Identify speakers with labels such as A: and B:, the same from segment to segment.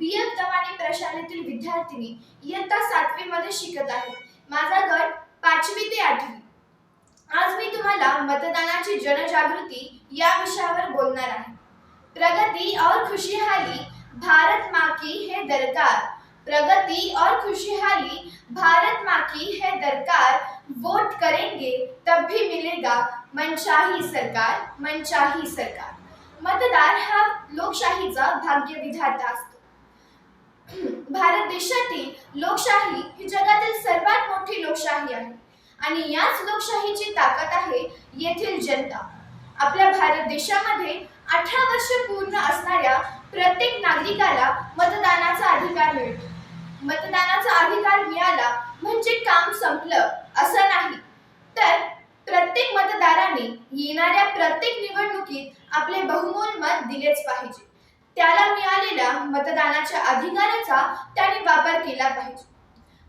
A: बी F Dawani प्रशालेतील विद्यार्थिनी इयत्ता सातवी मध्ये शिकत आहे माझा गट पाचवी ते आठवी. आज मी तुम्हाला मतदानाची जनजागृती या विषयावर बोलणार आहे. प्रगति और खुशहाली भारत माँ की है दरकार. प्रगति और खुशहाली भारत माँ की है दरकार. वोट करेंगे तब भी मिलेगा मनशाही सरकार मनशाही सरकार. मतदार हा लोकशाहीचा भाग्य विधाता असतो. भारत देशातील लोकशाही ही जगातील सर्वात मोठी लोकशाही आहे. आणि याच लोकशाहीची ताकद आहे येथील जनता. आपल्या भारत देशामध्ये अठरा वर्ष पूर्ण असणाऱ्या प्रत्येक नागरिकाला मतदानाचा अधिकार मिळतो. मतदानाचा अधिकार मिळाला म्हणजे काम संपलं असं नाही. तर प्रत्येक मतदाराने येणाऱ्या प्रत्येक निवडणुकीत आपले बहुमोल मत दिलेच पाहिजे. त्याला मिळालेल्या मतदानाच्या अधिकाराचा त्याने वापर केला पाहिजे.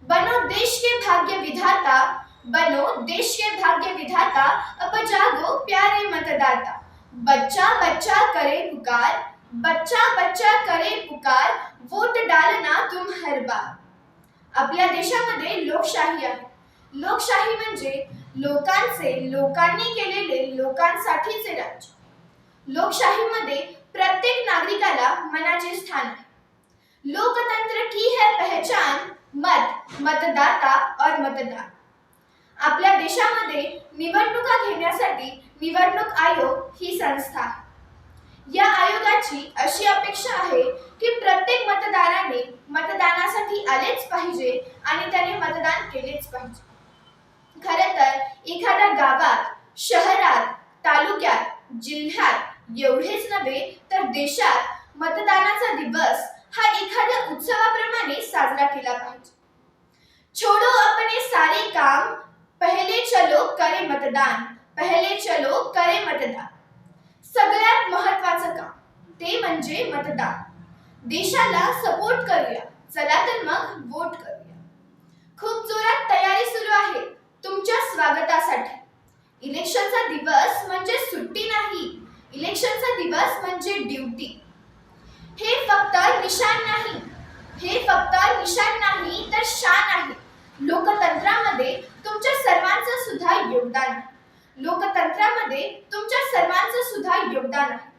A: बनो देश के भाग्य विधाता बनो देश के भाग्य विधाता अब जागो प्यारे मतदाता। बच्चा बच्चा करे पुकार बच्चा बच्चा करे पुकार वोट डालना तुम हर बार। आपल्या देशामध्ये लोकशाही आहे. लोकशाही म्हणजे लोकांचे लोकांनी केलेले लोकांसाठीचे राज्य. लोकशाहीमध्ये प्रत्येक नागरिक मनाचे स्थान. लोकतंत्र की है पहचान? मत मतदाता और मतदान. आपल्या देशामध्ये निवडणुका घेण्यासाठी निवडणूक आयोग ही संस्था. या आयोगाची अशी अपेक्षा आहे की प्रत्येक मतदाराने मतदानासाठी आलेच पाहिजे आणि त्याने मतदान केलेच पाहिजे. खर तर एखाद्या गावात शहरात तालुक्यात जिल्ह्यात एवढेच नव्हे तर देशात मतदानाचा दिवस हा एखाद्या उत्सवाप्रमाणे साजरा केला पाहिजे. छोडो अपने सारे काम पहिले चलो करे मतदान पहिले चलो करे मतदान. सगळ्यात महत्वाचं काम ते म्हणजे मतदान. देशाला सपोर्ट करूया चला तर मग वोट करूया. खूप जोरात तयारी सुरू आहे तुमच्या स्वागतासाठी. इलेक्शनचा दिवस म्हणजे सुट्टी नाही इलेक्शनचा दिवस म्हणजे ड्युटी. हे फक्त निशाण नाही. हे फक्त निशाण नाही तर शान आहे. लोकतंत्रामध्ये तुमच्या सर्वांचं सुद्धा योगदान आहे. लोकतंत्रामध्ये तुमच्या सर्वांचं सुद्धा योगदान आहे.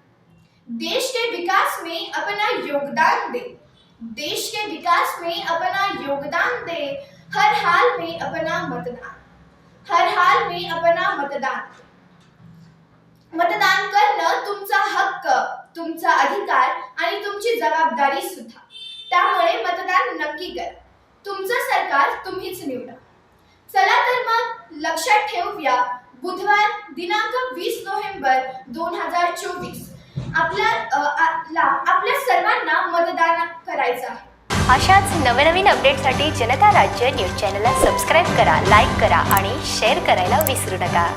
A: देश के विकास में अपना योगदान दे. देश के विकास में अपना योगदान दे. हर हाल में अपना मतदान. हर हाल में अपना मतदान. मतदान करणं तुमचा हक्क तुमचा अधिकार जबाबदारी सुद्धा. त्यामुळे मतदान नक्की करा. तुमचं सरकार तुम्हीच निवडा. चला तर मग लक्षात ठेवूया बुधवार दिनांक वीस नोव्हेंबर दोन हजार चोवीस. आपल्या आपला आपल्या सर्वांना मतदान करायचं आहे.
B: अशाच नवनवीन अपडेटसाठी जनता राज्य न्यूज चॅनलला सबस्क्राईब करा लाईक करा आणि शेअर करायला विसरू नका.